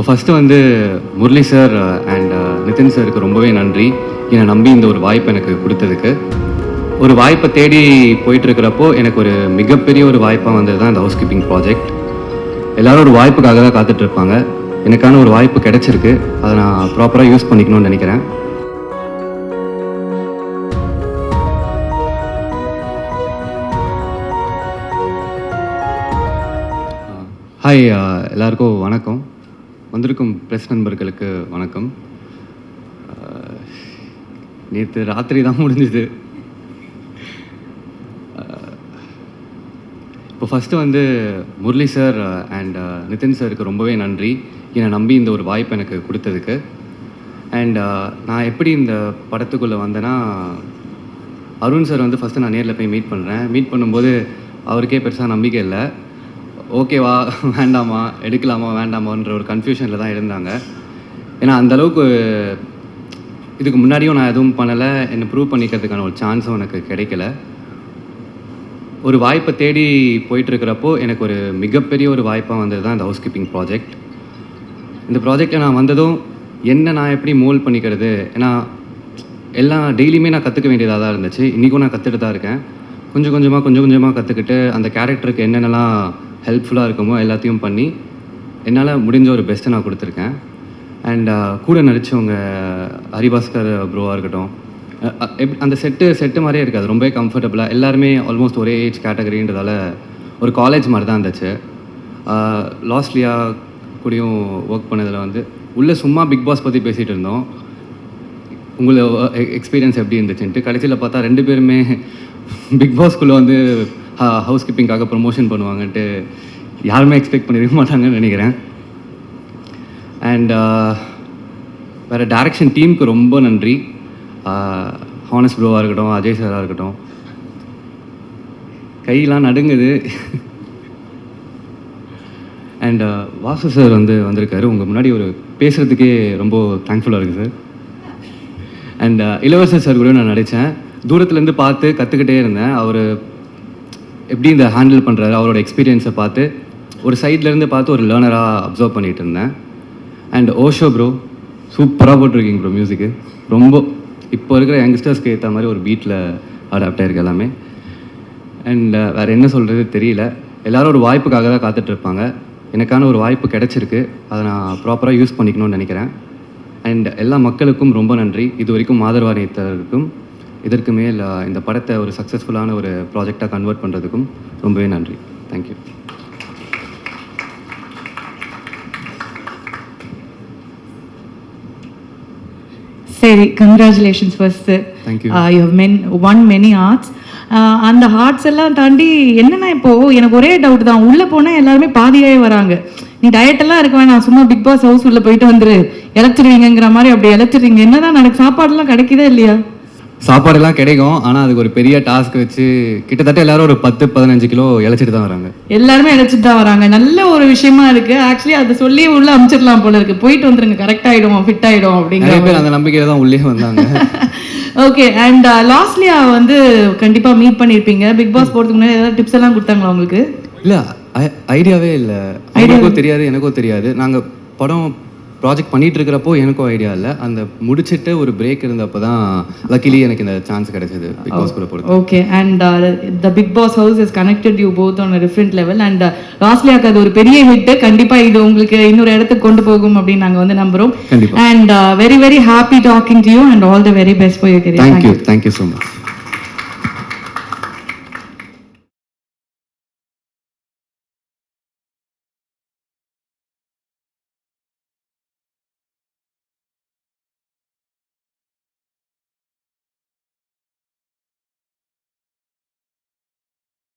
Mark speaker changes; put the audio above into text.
Speaker 1: இப்போ ஃபஸ்ட்டு வந்து Murali sir and uh, uh, Nitin சாருக்கு ரொம்பவே நன்றி என்னை நம்பி இந்த ஒரு வாய்ப்பு எனக்கு கொடுத்ததுக்கு ஒரு வாய்ப்பை தேடி போயிட்டுருக்கிறப்போ எனக்கு ஒரு மிகப்பெரிய ஒரு வாய்ப்பாக வந்தது தான் இந்த ஹவுஸ் கீப்பிங் ப்ராஜெக்ட் எல்லோரும் ஒரு வாய்ப்புக்காக தான் காத்துட்ருப்பாங்க எனக்கான ஒரு வாய்ப்பு கிடச்சிருக்கு அதை நான் ப்ராப்பராக யூஸ் பண்ணிக்கணும்னு நினைக்கிறேன் ஹாய் uh, எல்லாருக்கும் வணக்கம் வந்திருக்கும் ப்ரெஸ் நண்பர்களுக்கு வணக்கம் நேற்று ராத்திரி தான் முடிஞ்சுது இப்போ ஃபஸ்ட்டு வந்து முரளி சார் அண்ட் நிதின் சாருக்கு ரொம்பவே நன்றி என்னை நம்பி இந்த ஒரு வாய்ப்பு எனக்கு கொடுத்ததுக்கு அண்ட் நான் எப்படி இந்த படத்துக்குள்ளே வந்தேன்னா அருண் சார் வந்து ஃபஸ்ட்டு நான் நேரில் போய் மீட் பண்ணுறேன் மீட் பண்ணும்போது அவருக்கே பெருசாக நம்பிக்கை இல்லை ஓகேவா வேண்டாமா எடுக்கலாமா வேண்டாமான்ற ஒரு கன்ஃபியூஷனில் தான் இருந்தாங்க ஏன்னா அந்தளவுக்கு இதுக்கு முன்னாடியும் நான் எதுவும் பண்ணலை என்னை ப்ரூவ் பண்ணிக்கிறதுக்கான ஒரு சான்ஸும் எனக்கு கிடைக்கல ஒரு வாய்ப்பை தேடி போயிட்டுருக்கிறப்போ எனக்கு ஒரு மிகப்பெரிய ஒரு வாய்ப்பாக வந்தது தான் இந்த ஹவுஸ் கீப்பிங் ப்ராஜெக்ட் இந்த ப்ராஜெக்டில் நான் வந்ததும் என்ன நான் எப்படி மோல் பண்ணிக்கிறது ஏன்னா எல்லாம் டெய்லியுமே நான் கற்றுக்க வேண்டியதாக தான் இருந்துச்சு இன்றைக்கும் நான் கற்றுட்டு தான் இருக்கேன் கொஞ்சம் கொஞ்சமாக கொஞ்சம் கொஞ்சமாக கற்றுக்கிட்டு அந்த கேரக்டருக்கு என்னென்னலாம் ஹெல்ப்ஃபுல்லாக இருக்குமோ எல்லாத்தையும் பண்ணி என்னால் முடிஞ்ச ஒரு பெஸ்ட்டை நான் கொடுத்துருக்கேன் அண்ட் கூட நடித்தவங்க ஹரிபாஸ்கர் ப்ரோவாக இருக்கட்டும் அந்த செட்டு செட்டு மாதிரியே இருக்காது ரொம்பவே கம்ஃபர்டபுளாக எல்லாருமே ஆல்மோஸ்ட் ஒரே ஏஜ் கேட்டகரின்றதால ஒரு காலேஜ் மாதிரி தான் இருந்துச்சு லாஸ்ட்லியா கூடயும் ஒர்க் பண்ணதில் வந்து உள்ளே சும்மா பிக் பாஸ் பற்றி பேசிகிட்டு இருந்தோம் உங்களை எக்ஸ்பீரியன்ஸ் எப்படி இருந்துச்சுன்ட்டு கடைசியில் பார்த்தா ரெண்டு பேருமே பிக் பாஸ்குள்ள வந்து ஹவுஸ் கீப்பிங்காக ப்ரொமோஷன் பண்ணுவாங்கன்ட்டு யாருமே எக்ஸ்பெக்ட் பண்ணிருக்க மாட்டாங்கன்னு நினைக்கிறேன் அண்ட் வேறு டேரக்ஷன் டீமுக்கு ரொம்ப நன்றி ஹானஸ் uh, ப்ரோவாக இருக்கட்டும் அஜய் சாராக இருக்கட்டும் கையெல்லாம் நடுங்குது அண்ட் uh, வாசு சார் வந்து வந்திருக்காரு உங்கள் முன்னாடி ஒரு பேசுகிறதுக்கே ரொம்ப தேங்க்ஃபுல்லாக இருக்குது சார் அண்ட் இளவரசர் சார் கூட நான் நடித்தேன் தூரத்துலேருந்து பார்த்து கற்றுக்கிட்டே இருந்தேன் அவர் எப்படி இந்த ஹேண்டில் பண்ணுறாரு அவரோட எக்ஸ்பீரியன்ஸை பார்த்து ஒரு சைட்லேருந்து பார்த்து ஒரு லேர்னராக அப்சர்வ் பண்ணிகிட்டு இருந்தேன் அண்ட் ஓஷோ ப்ரோ சூப்பராக போட்டிருக்கீங்க ப்ரோ மியூசிக்கு ரொம்ப இப்போ இருக்கிற யங்ஸ்டர்ஸ்க்கு ஏற்ற மாதிரி ஒரு பீட்டில் அடாப்ட் ஆகிருக்கு எல்லாமே அண்ட் வேறு என்ன சொல்கிறது தெரியல எல்லோரும் ஒரு வாய்ப்புக்காக தான் காத்துட்ருப்பாங்க எனக்கான ஒரு வாய்ப்பு கிடச்சிருக்கு அதை நான் ப்ராப்பராக யூஸ் பண்ணிக்கணும்னு நினைக்கிறேன் அண்ட் எல்லா மக்களுக்கும் ரொம்ப நன்றி இது வரைக்கும் மாதர்வாரியத்திற்கும் இதற்கு மேல் இந்த படத்தை ஒரு சக்ஸஸ்ஃபுல்லான ஒரு ப்ராஜெக்டாக கன்வெர்ட் பண்ணுறதுக்கும் ரொம்பவே நன்றி தேங்க்யூ
Speaker 2: சரி congratulations first you have men won many hearts அந்த ஹார்ட்ஸ் எல்லாம் தாண்டி என்னென்னா இப்போது எனக்கு ஒரே டவுட் தான் உள்ளே போனால் எல்லாருமே பாதியாகவே வராங்க நீ டயட்டெல்லாம் இருக்க வேணாம் சும்மா பிக் பாஸ் ஹவுஸ் உள்ளே போயிட்டு வந்துரு இழச்சிருவீங்கிற மாதிரி அப்படி என்ன என்னதான் நடக்கு சாப்பாடுலாம் கிடைக்குதா இல்லையா
Speaker 1: சாப்பாடுலாம் கிடைக்கும் ஆனால் அதுக்கு ஒரு பெரிய டாஸ்க் வச்சு கிட்டத்தட்ட எல்லாரும் ஒரு பத்து பதினஞ்சு கிலோ இழைச்சிட்டு தான் வராங்க
Speaker 2: எல்லாருமே இழைச்சிட்டு தான் வராங்க நல்ல ஒரு விஷயமா இருக்கு ஆக்சுவலி அதை சொல்லி உள்ள அமைச்சிடலாம் போல இருக்கு போயிட்டு வந்துருங்க கரெக்ட் ஆயிடும் ஃபிட் ஆயிடும்
Speaker 1: அப்படிங்கிற பேர் அந்த நம்பிக்கையில தான் உள்ளே வந்தாங்க
Speaker 2: ஓகே அண்ட் லாஸ்ட்லியா வந்து கண்டிப்பா மீட் பண்ணிருப்பீங்க பிக் பாஸ் போறதுக்கு முன்னாடி ஏதாவது டிப்ஸ் எல்லாம் கொடுத்தாங்களா உங்களுக்கு
Speaker 1: இல்ல ஐடியாவே இல்ல ஐடியாவுக்கும் தெரியாது எனக்கும் தெரியாது நாங்க படம் ப்ராஜெக்ட் பண்ணிகிட்டு இருக்கிறப்போ எனக்கும் ஐடியா இல்லை அந்த முடிச்சுட்டு ஒரு பிரேக் இருந்தப்போ தான் லக்கிலி எனக்கு இந்த சான்ஸ் கிடைச்சது பிக் பாஸ் கூட போடுது
Speaker 2: okay and the Bigg Boss house is connected you both on different level and ராஸ்லியாக்கு அது ஒரு பெரிய ஹிட்டு கண்டிப்பாக இது உங்களுக்கு இன்னொரு இடத்துக்கு கொண்டு போகும் அப்படின்னு நாங்கள் வந்து நம்புகிறோம் and very very happy talking to you and all the very best for you
Speaker 1: thank you thank you so much